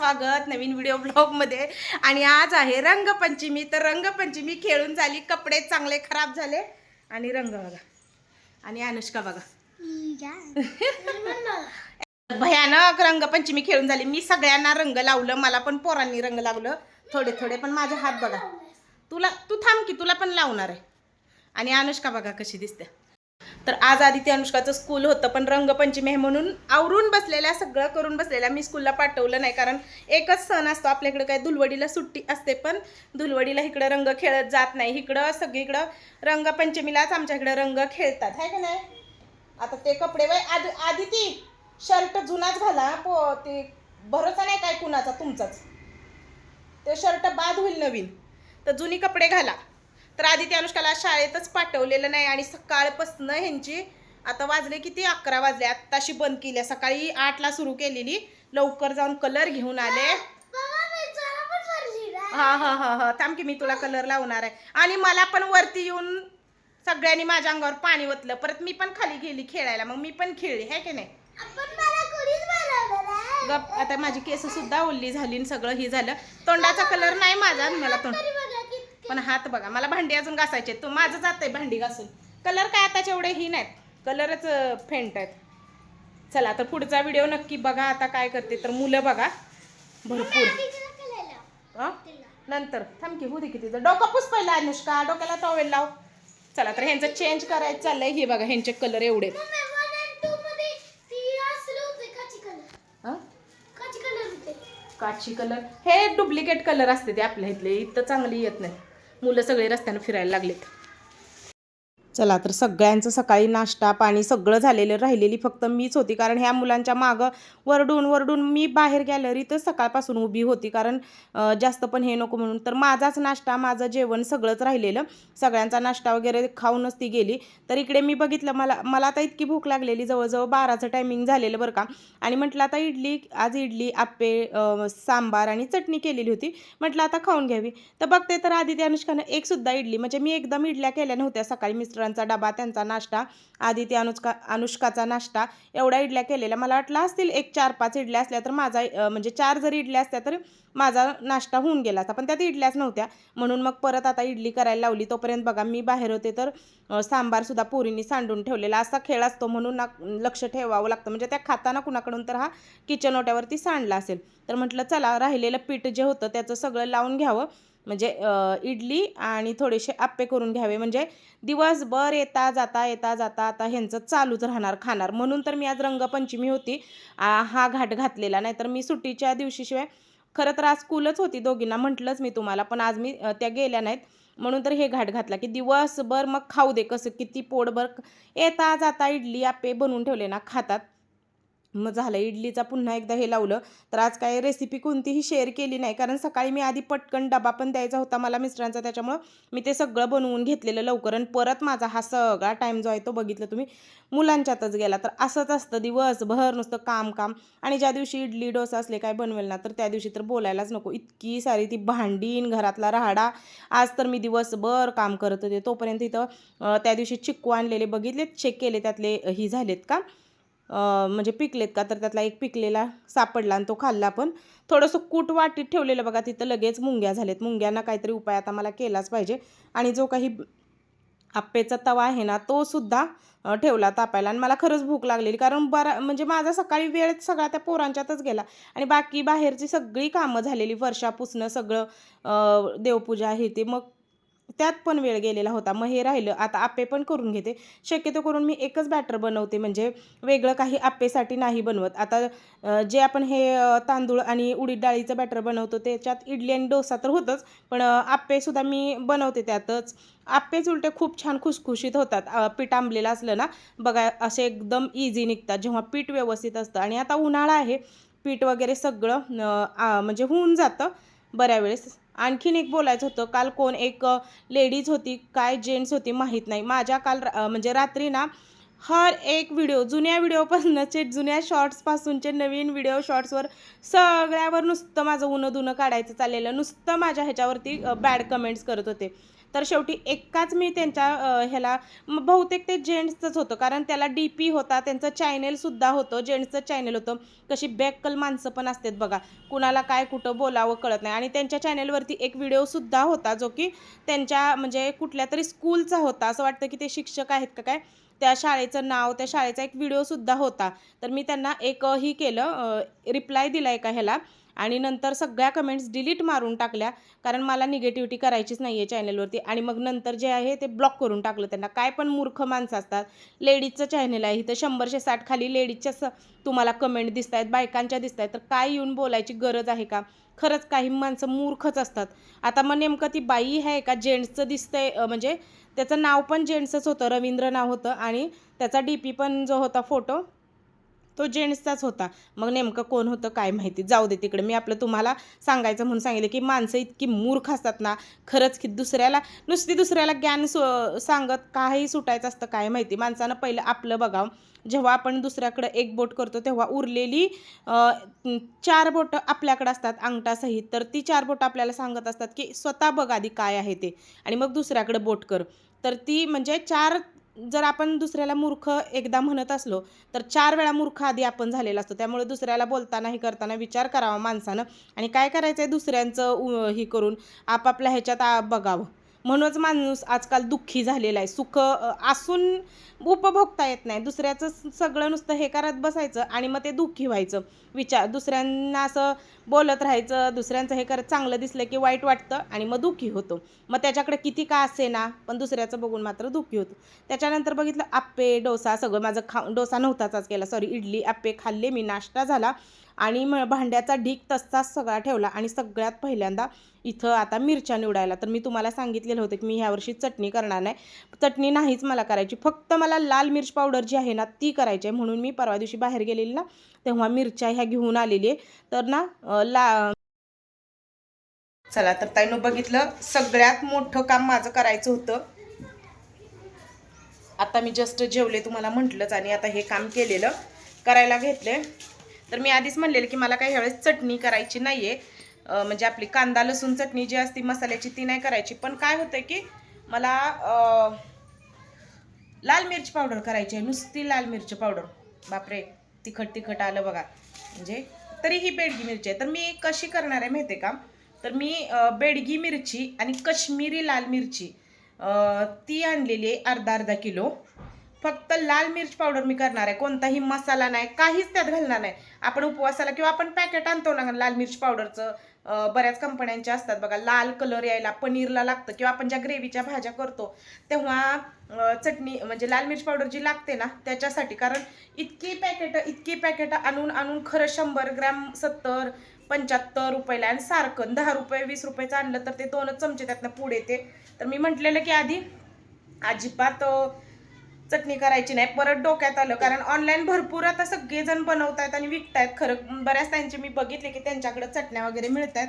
स्वागत नवीन व्हिडिओ ब्लॉगमध्ये आणि आज आहे रंगपंचमी. तर रंगपंचमी खेळून झाली. कपडे चांगले खराब झाले. आणि रंग बघा. आणि अनुष्का बघा. भयानक रंगपंचमी खेळून झाली. मी सगळ्यांना रंग लावलं. मला पण पोरांनी रंग लावलं. थोडे थोडे पण माझे हात बघा. तुला तू थांब की तुला पण लावणार आहे. आणि अनुष्का बघा कशी दिसते. तर आज आदित्य अनुष्काचं स्कूल होतं पण रंगपंचमी आहे म्हणून आवरून बसलेल्या सगळं करून बसलेल्या मी स्कूलला पाठवलं नाही. कारण एकच सण असतो आपल्याकडे काय धुलवडीला सुट्टी असते पण धुलवडीला इकडं रंग खेळत जात नाही. इकडं सगळीकडं रंगपंचमीलाच आमच्याकडे रंग खेळतात. आहे का नाही? आता ते कपडे बाई आद आदिती शर्ट जुनाच घाला पो ते भरोसा नाही काय कुणाचा तुमचाच. ते शर्ट बाद होईल नवीन. तर जुनी कपडे घाला. तर आदित्य अनुष्काला शाळेतच पाठवलेलं नाही आणि सकाळपासनं ह्यांची आता वाजले किती? अकरा वाजले. आत्ताशी बंद केली. सकाळी आठला सुरू केलेली. लवकर जाऊन कलर घेऊन आले. हा हा हा हा. थांब की मी तुला कलर लावणार आहे. आणि मला पण वरती येऊन सगळ्यांनी माझ्या अंगावर पाणी ओतलं. परत मी पण खाली गेली खेळायला. मग मी पण खेळली है की नाही? गप. आता माझी केस सुद्धा ओल्ली झाली आणि सगळं हे झालं. तोंडाचा कलर नाही माझा मला तोंड. पण हात बघा मला भांडी अजून घासायचे तो माझं जात आहे भांडी घासून. कलर काय आताचे एवढे ही नाहीत. कलरच फेंट आहेत. चला तर पुढचा व्हिडिओ नक्की बघा आता काय करते. तर मुलं बघा. भरपूर? नंतर. थांब की होऊ दे किती डोकं पुस पहिला अनुष्का. डोक्याला टॉवेल लाव. चला तर ह्यांचं चेंज करायचं चाललंय. हे बघा ह्यांचे कलर एवढे. हं? काची कलर हे डुप्लिकेट कलर असते ते आपल्या इथले. इथं चांगली येत नाही. मुलं सगळे रस्त्यानं फिरायला लागलेत. चला तर सगळ्यांचं सकाळी नाश्ता पाणी सगळं झालेलं राहिलेली फक्त मीच होती. कारण ह्या मुलांच्या मागं वरडून वरडून मी बाहेर गॅलरीतच सकाळपासून उभी होती. कारण जास्त पण हे नको म्हणून. तर माझाच नाश्ता माझं जेवण सगळंच राहिलेलं. सगळ्यांचा नाश्ता वगैरे खाऊनच ती गेली. तर इकडे मी बघितलं मला मला आता इतकी भूक लागलेली. जवळजवळ बाराचं टायमिंग झालेलं बरं का. आणि म्हटलं आता इडली आज इडली आप्पे सांबार आणि चटणी केलेली होती. म्हटलं आता खाऊन घ्यावी. तर बघते तर आधी अनुष्कानं एकसुद्धा इडली म्हणजे मी एकदम इडल्या केल्या नव्हत्या सकाळी मुलांचा डबा त्यांचा नाश्ता आधी ते अनुष्का अनुष्काचा नाश्ता एवढ्या इडल्या केलेल्या. मला वाटलं असतील एक चार पाच इडल्या असल्या तर माझा म्हणजे चार जरी इडल्या असल्या तर माझा नाश्ता होऊन गेला असता. पण त्यात इडल्याच नव्हत्या. म्हणून मग परत आता इडली करायला लावली. तोपर्यंत बघा मी बाहेर होते तर सांबारसुद्धा पोरींनी सांडून ठेवलेला. असा खेळ असतो म्हणून ना लक्ष ठेवावं लागतं. म्हणजे त्या खाताना कुणाकडून तर हा किचन ओट्यावरती सांडला असेल. तर म्हटलं चला राहिलेलं पीठ जे होतं त्याचं सगळं लावून घ्यावं. म्हणजे इडली आणि थोडेसे आप्पे करून घ्यावे. म्हणजे दिवसभर येता जाता येता जाता आता ह्यांचं चालूच राहणार खाणार. म्हणून तर मी आज रंगपंचमी होती. हा घाट घातलेला. नाही तर मी सुट्टीच्या दिवशीशिवाय खरं तर आज स्कूलच होती दोघींना. म्हटलंच मी तुम्हाला. पण आज मी त्या गेल्या नाहीत. म्हणून तर हे घाट घातला की दिवसभर मग खाऊ दे कसं. किती पोटभर येता जाता इडली आप्पे बनवून ठेवले ना खातात. मग झालं इडलीचा पुन्हा एकदा हे लावलं. तर आज काय रेसिपी कोणतीही शेअर केली नाही. कारण सकाळी मी आधी पटकन डबा पण द्यायचा होता मला मिस्टरांचा. त्याच्यामुळं मी ते सगळं बनवून घेतलेलं लवकर. आणि परत माझा हा सगळा टाईम जो आहे तो बघितलं तुम्ही. मुलांच्यातच गेला. तर असंच असतं दिवसभर नुसतं काम काम आणि ज्या दिवशी इडली डोसा असले काय बनवेल ना तर त्या दिवशी तर बोलायलाच नको. इतकी सारी ती भांडीन घरातला राहाडा. आज तर मी दिवसभर काम करत होते. तोपर्यंत इथं त्या दिवशी चिक्कू आणलेले बघितलेत? चेक केले त्यातले ही झालेत का? म्हणजे पिकलेत का? तर त्यातला एक पिकलेला सापडला आणि तो खाल्ला पण. थोडंसं कूट वाटीत ठेवलेलं बघा तिथं लगेच मुंग्या झालेत. मुंग्यांना काहीतरी उपाय आता मला केलाच पाहिजे. आणि जो काही आप्पेचा तवा आहे ना तो सुद्धा ठेवला तापायला. आणि मला खरंच भूक लागलेली कारण बरा म्हणजे माझा सकाळी वेळ सगळा त्या पोरांच्यातच गेला. आणि बाकी बाहेरची सगळी कामं झालेली वर्षापुसणं पुसणं सगळं देवपूजा हे ते. मग त्यात पण वेळ गेलेला होता. मग हे राहिलं. आता आप्पे पण करून घेते. शक्यतो करून मी एकच बॅटर बनवते. म्हणजे वेगळं काही आप्पेसाठी नाही बनवत. आता जे आपण हे तांदूळ आणि उडीद डाळीचं बॅटर बनवतो त्याच्यात इडली आणि डोसा तर होतंच. पण आप्पेसुद्धा मी बनवते त्यातच. आप्पेच उलटे खूप छान खुसखुशीत होतात. पीठ आंबलेलं असलं ना बघा असे एकदम इझी निघतात. जेव्हा पीठ व्यवस्थित असतं. आणि आता उन्हाळा आहे. पीठ वगैरे सगळं म्हणजे होऊन जातं. बऱ्या वेळेस. आणखीन एक बोलायचं होतं काल कोण एक लेडीज होती काय जेंट्स होती माहीत नाही. माझ्या काल रा- म्हणजे रात्री ना हर एक व्हिडिओ जुन्या व्हिडिओपासूनचे जुन्या शॉर्ट्सपासूनचे नवीन व्हिडिओ शॉर्ट्सवर सगळ्यावर नुसतं माझं उनं धुनं काढायचं चाललेलं. नुसतं माझ्या ह्याच्यावरती बॅड कमेंट्स करत होते. तर शेवटी एकाच मी त्यांच्या ह्याला बहुतेक ते जेंट्सचंच होतं. कारण त्याला डी पी होता त्यांचं चॅनेलसुद्धा होतं जेंट्सचं चॅनेल होतं. कशी बॅकल माणसं पण असतात बघा. कुणाला काय कुठं बोलावं कळत नाही. आणि त्यांच्या चॅनेलवरती एक व्हिडिओसुद्धा होता जो की त्यांच्या म्हणजे कुठल्या तरी स्कूलचा होता. असं वाटतं की ते शिक्षक आहेत का काय? त्या शाळेचं नाव त्या शाळेचा एक व्हिडिओसुद्धा होता. तर मी त्यांना एक ही केलं रिप्लाय दिला एका ह्याला. आणि नंतर सगळ्या कमेंट्स डिलीट मारून टाकल्या. कारण मला निगेटिव्हिटी करायचीच नाही आहे चॅनलवरती आणि मग नंतर जे आहे ते ब्लॉक करून टाकलं त्यांना. काय पण मूर्ख माणसं असतात. लेडीजचं चॅनल आहे इथं. शंभरशे साठ खाली लेडीजच्या स तुम्हाला कमेंट दिसत आहेत बायकांच्या दिसत आहेत तर काय येऊन बोलायची गरज आहे का? खरंच काही माणसं मूर्खच असतात. आता मग नेमकं ती बाई आहे का? जेंट्सचं दिसतंय म्हणजे त्याचं नाव पण जेंट्सच होतं. रवींद्र नाव होतं. आणि त्याचा डी पी पण जो होता फोटो तो जेंट्सचाच होता. मग नेमकं कोण होतं काय माहिती? जाऊ दे तिकडे. मी आपलं तुम्हाला सांगायचं म्हणून सांगितलं की माणसं इतकी मूर्ख असतात ना खरंच की दुसऱ्याला नुसती दुसऱ्याला ज्ञान सु सांगत काही सुटायचं असतं काय माहिती. माणसानं पहिलं आपलं बघावं. जेव्हा आपण दुसऱ्याकडं एक बोट करतो तेव्हा उरलेली चार बोटं आपल्याकडं असतात अंगठासहित. तर ती चार बोटं आपल्याला सांगत असतात की स्वतः बघ आधी काय आहे ते. आणि मग दुसऱ्याकडं बोट कर. तर ती म्हणजे चार जर आपण दुसऱ्याला मूर्ख एकदा म्हणत असलो तर चार वेळा मूर्ख आधी आपण झालेला असतो. त्यामुळे दुसऱ्याला बोलताना हे करताना विचार करावा माणसानं. आणि काय करायचं आहे दुसऱ्यांचं ही हे करून आपापल्या ह्याच्यात बघावं. म्हणूनच माणूस आजकाल दुःखी झालेला आहे. सुख असून उपभोगता येत नाही. दुसऱ्याचं सगळं नुसतं हे करत बसायचं आणि मग ते दुःखी व्हायचं. विचार दुसऱ्यांना असं बोलत राहायचं दुसऱ्यांचं हे करत चांगलं दिसलं की वाईट वाटतं आणि मग दुःखी होतो. मग त्याच्याकडे किती का असे ना पण दुसऱ्याचं बघून मात्र दुःखी होतो. त्याच्यानंतर बघितलं आप्पे डोसा सगळं माझं खा डोसा नव्हताच आज केला. सॉरी इडली आप्पे खाल्ले मी नाश्ता झाला. आणि म भांड्याचा ढीक तसाच सगळा ठेवला आणि सगळ्यात पहिल्यांदा इथं आता मिरच्या निवडायला. तर मी तुम्हाला सांगितलेलं होतं की मी ह्यावर्षी चटणी करणार नाही. चटणी नाहीच मला करायची. फक्त मला लाल मिर्च पावडर जी आहे ना ती करायची आहे. म्हणून मी परवा दिवशी बाहेर गेलेली ना तेव्हा मिरच्या ह्या घेऊन आलेली आहे. तर ना ला चला तर ताईनं बघितलं सगळ्यात मोठं काम माझं करायचं होतं. आता मी जस्ट जेवले तुम्हाला म्हटलंच आणि आता हे काम केलेलं करायला घेतले तर मी आधीच म्हणलेलं की मला काही ह्यावेळेस चटणी करायची नाही आहे म्हणजे आपली कांदा लसूण चटणी जी असती मसाल्याची ती नाही करायची. पण काय होतं की मला लाल मिरची पावडर करायची आहे. नुसती लाल मिरची पावडर. बापरे तिखट तिखट आलं बघा. म्हणजे तरी ही बेडगी मिरची आहे. तर मी कशी करणार आहे माहिती आहे का? तर मी बेडगी मिरची आणि कश्मीरी लाल मिरची ती आणलेली आहे अर्धा अर्धा किलो. फक्त लाल मिरच पावडर मी करणार आहे. कोणताही मसाला नाही काहीच त्यात घालणार नाही. आपण उपवासाला किंवा आपण पॅकेट आणतो ना लाल मिरच पावडरचं बऱ्याच कंपन्यांच्या असतात बघा लाल कलर यायला पनीरला लागतं किंवा आपण ज्या ग्रेव्हीच्या भाज्या करतो तेव्हा चटणी म्हणजे लाल मिरच पावडर जी लागते ना त्याच्यासाठी. कारण इतकी पॅकेट इतकी पॅकेट आणून आणून खरं शंभर ग्रॅम सत्तर पंच्याहत्तर रुपयाला आणि सारखं दहा रुपये वीस रुपयाचं आणलं तर ते दोनच चमचे त्यातनं पुढे येते. तर मी म्हटलेलं की आधी अजिबात चटणी करायची नाही परत डोक्यात आलं. कारण ऑनलाईन भरपूर आता सगळेजण बनवतायत आणि विकतायत. खरं बऱ्याच त्यांचे मी बघितले की त्यांच्याकडे चटण्या वगैरे मिळत आहेत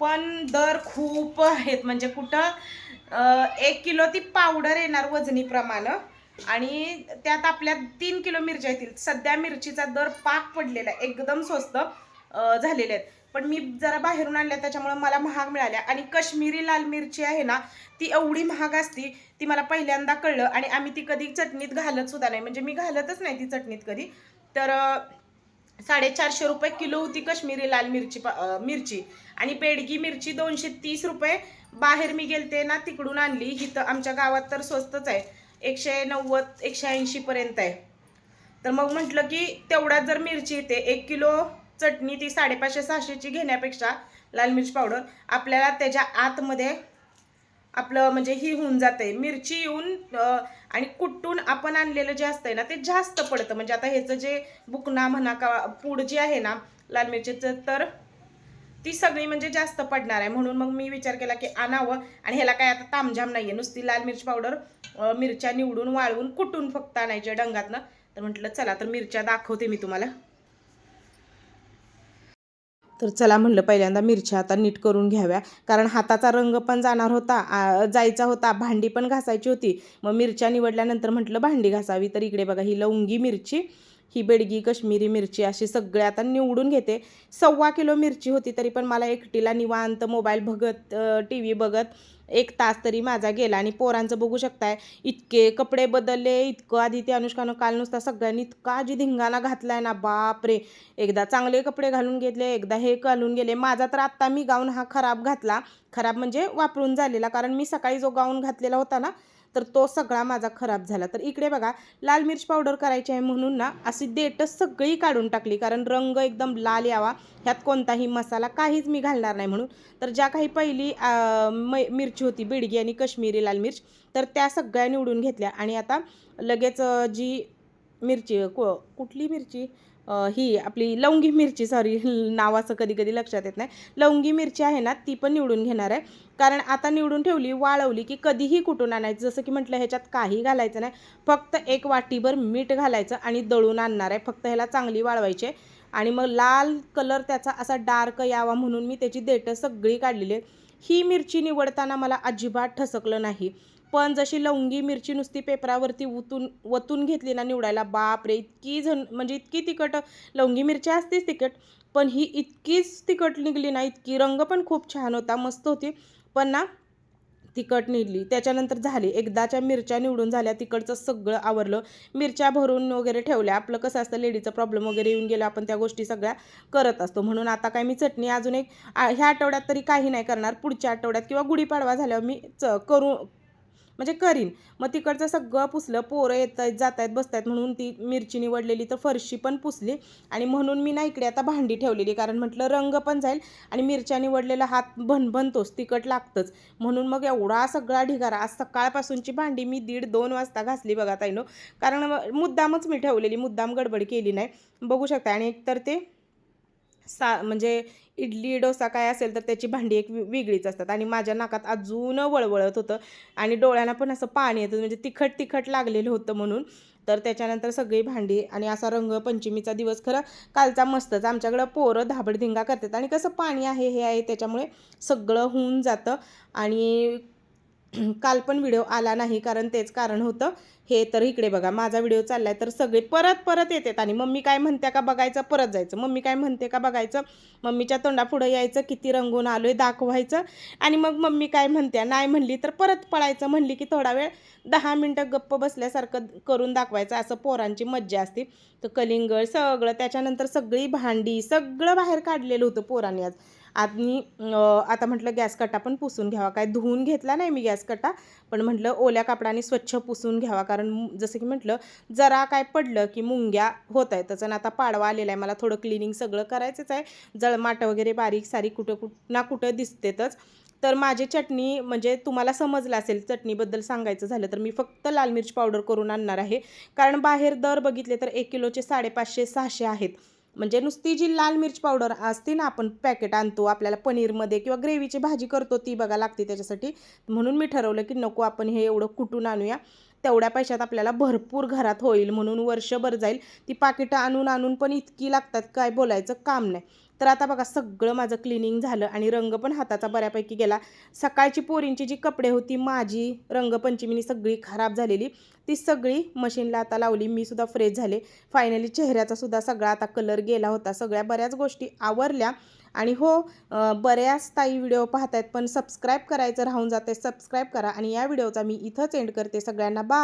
पण दर खूप आहेत. म्हणजे कुठं एक किलो ती पावडर येणार वजनीप्रमाणे. आणि त्यात आपल्या तीन किलो मिरच्या येतील. सध्या मिरचीचा दर पाक पडलेला आहे. एकदम स्वस्त झालेले आहेत. पण मी जरा बाहेरून आणल्या त्याच्यामुळे मला महाग मिळाल्या. आणि कश्मीरी लाल मिरची आहे ना ती एवढी महाग असती ती मला पहिल्यांदा कळलं आणि आम्ही ती कधी चटणीत घालत सुद्धा नाही. म्हणजे मी घालतच नाही ती चटणीत कधी. तर साडेचारशे रुपये किलो होती कश्मीरी लाल मिरची पा- मिरची. आणि पेडगी मिरची दोनशे तीस रुपये. बाहेर मी गेलते ना तिकडून आणली. इथं आमच्या गावात तर स्वस्तच आहे. एकशे नव्वद एकशे ऐंशीपर्यंत आहे. तर मग म्हटलं की तेवढ्यात जर मिरची येते एक किलो चटणी ती साडेपाचशे सहाशेची घेण्यापेक्षा लाल मिरची पावडर आपल्याला त्याच्या आतमध्ये आपलं म्हणजे ही होऊन जाते. मिरची येऊन आणि कुट्टून आपण आणलेलं जे असतंय ना ते जास्त पडतं. म्हणजे आता ह्याचं जे बुकना म्हणा का पूड जी आहे ना लाल मिरचीचं तर ती सगळी म्हणजे जास्त पडणार आहे. म्हणून मग मी विचार केला की आणावं. आणि ह्याला काय आता तामझाम नाही आहे नुसती लाल मिरची पावडर मिरच्या निवडून वाळवून कुटून फक्त आणायच्या डंगातनं. तर म्हटलं चला तर मिरच्या दाखवते मी तुम्हाला. तर चला म्हणलं पहिल्यांदा मिरच्या आता नीट करून घ्याव्या. कारण हाताचा रंग पण जाणार होता जायचा होता भांडी पण घासायची होती. मग मिरच्या निवडल्यानंतर म्हटलं भांडी घासावी. तर इकडे बघा ही लवंगी मिरची ही बेडगी कश्मीरी मिरची अशी सगळे आता निवडून घेते. सव्वा किलो मिरची होती तरी पण मला एकटीला निवांत मोबाईल बघत टी व्ही बघत एक तास तरी माझा गेला आणि पोरांचं बघू शकताय. इतके कपडे बदलले इतकं आधी ते अनुष्कानं काल नुसता सगळ्यांनी इतका जी धिंगाणा घातलाय ना बापरे एकदा चांगले कपडे घालून घेतले एकदा हे घालून गेले. माझा तर आत्ता मी गाऊन हा खराब घातला. खराब म्हणजे वापरून झालेला कारण मी सकाळी जो गाऊन घातलेला होता ना तर तो सगळा माझा खराब झाला. तर इकडे बघा लाल मिर्च पावडर करायची आहे म्हणून ना अशी देठच सगळी काढून टाकली. कारण रंग एकदम लाल यावा. ह्यात कोणताही मसाला काहीच मी घालणार नाही म्हणून. तर ज्या काही पहिली मै- मिरची होती बिडगी आणि कश्मीरी लाल मिर्च तर त्या सगळ्या निवडून घेतल्या. आणि आता लगेच जी मिरची को कुठली मिरची? ही आपली लवंगी मिरची सॉरी नावाचं कधी कधी लक्षात येत नाही. लवंगी मिरची आहे ना ती पण निवडून घेणार आहे. कारण आता निवडून ठेवली वाळवली की कधीही कुठून आणायचं. जसं की म्हटलं ह्याच्यात काही घालायचं नाही. फक्त एक वाटीभर मीठ घालायचं आणि दळून आणणार आहे. फक्त ह्याला चांगली वाळवायची आहे. आणि मग लाल कलर त्याचा असा डार्क यावा म्हणून मी त्याची देठं सगळी काढलेली आहे. ही मिरची निवडताना मला अजिबात ठसकलं नाही. पण जशी लवंगी मिरची नुसती पेपरावरती उतून वतून घेतली ना निवडायला बापरे इतकी झण म्हणजे इतकी तिखट लवंगी मिरची असतेच तिखट पण ही इतकीच तिखट निघली ना इतकी रंग पण खूप छान होता मस्त होती पण ना तिखट निघली. त्याच्यानंतर झाली एकदाच्या मिरच्या निवडून झाल्या तिकडचं सगळं आवरलं. मिरच्या भरून वगैरे ठेवल्या आपलं कसं असतं लेडीचं प्रॉब्लेम वगैरे येऊन गेला आपण त्या गोष्टी सगळ्या करत असतो. म्हणून आता काय मी चटणी अजून एक आ- ह्या आठवड्यात तरी काही नाही करणार पुढच्या आठवड्यात किंवा गुढीपाडवा झाल्यावर मी च करू म्हणजे करीन. मग तिकडचं सगळं पुसलं पोरं येत आहेत जात आहेत बसत आहेत म्हणून ती मिरची निवडलेली तर फरशी पण पुसली. आणि म्हणून मी ना इकडे आता भांडी ठेवलेली कारण म्हटलं रंग पण जाईल आणि मिरच्या निवडलेला हात भनभनतोच तिखट लागतंच. म्हणून मग एवढा सगळा ढिगारा आज सकाळपासूनची भांडी मी दीड दोन वाजता घासली बघा ताईनो. कारण मुद्दामच मी ठेवलेली मुद्दाम गडबड केली नाही. बघू शकता आणि एकतर ते सा म्हणजे इडली डोसा काय असेल तर त्याची भांडी एक वेगळीच असतात. आणि माझ्या नाकात अजून वळवळत होतं. आणि डोळ्यांना पण असं पाणी येतं. म्हणजे तिखट तिखट लागलेलं होतं म्हणून. तर त्याच्यानंतर सगळी भांडी आणि असा रंगपंचमीचा दिवस खरं कालचा मस्तच. आमच्याकडं पोरं धाबडधिंगा करतात. आणि कसं पाणी आहे हे आहे त्याच्यामुळे सगळं होऊन जातं. आणि काल पण व्हिडिओ आला नाही कारण तेच कारण होतं. हे तर इकडे बघा माझा व्हिडिओ चाललाय तर सगळे परत परत येतात. आणि मम्मी काय म्हणते का बघायचं? परत जायचं. मम्मी काय म्हणते का बघायचं? मम्मीच्या तोंडापुढं यायचं किती रंगून आलोय दाखवायचं. आणि मग मम्मी काय म्हणते नाही म्हणली तर परत पळायचं. म्हणली की थोडा वेळ दहा मिनटं गप्प बसल्यासारखं करून दाखवायचं. असं पोरांची मज्जा असते. तर कलिंगळ सगळं त्याच्यानंतर सगळी भांडी सगळं बाहेर काढलेलं होतं पोरांनी आज. आणि आता म्हटलं गॅस कट्टा पण पुसून घ्यावा. काय धुवून घेतला नाही मी गॅस कट्टा पण म्हटलं ओल्या कापडाने स्वच्छ पुसून घ्यावा. कारण जसं की म्हटलं जरा काय पडलं की मुंग्या होत आहेत त्याचं आता पाडवा आलेला आहे. मला थोडं क्लिनिंग सगळं करायचंच आहे. जळमाट वगैरे बारीक सारीक कुठं कुठ ना कुठं दिसतेतच. तर माझी चटणी म्हणजे तुम्हाला समजलं असेल चटणीबद्दल सांगायचं झालं तर मी फक्त लाल मिरची पावडर करून आणणार आहे. कारण बाहेर दर बघितले तर एक किलोचे साडेपाचशे सहाशे आहेत. म्हणजे नुसती जी लाल मिरची पावडर असते ना आपण पॅकेट आणतो आपल्याला पनीरमध्ये किंवा ग्रेव्हीची भाजी करतो ती बघा लागते त्याच्यासाठी. म्हणून मी ठरवलं की नको आपण हे एवढं कुटून आणूया. तेवढ्या पैशात आपल्याला भरपूर घरात होईल म्हणून वर्षभर जाईल. ती पाकिटं आणून आणून पण इतकी लागतात काय बोलायचं काम नाही. तर आता बघा सगळं माझं क्लिनिंग झालं आणि रंग पण हाताचा बऱ्यापैकी गेला. सकाळची पोरींची जी कपडे होती माझी रंगपंचमीनी सगळी खराब झालेली. ती सगळी मशीनला आता लावली. मी सुद्धा फ्रेश झाले. फायनली चेहऱ्याचा सुद्धा सगळा आता कलर गेला होता. सगळ्या बऱ्याच गोष्टी आवरल्या. आणि हो बऱ्याच ताई व्हिडिओ पाहत आहेत पण सबस्क्राईब करायचं राहून जाते सबस्क्राईब करा आणि या व्हिडिओचा मी इथंच एंड करते. सगळ्यांना बा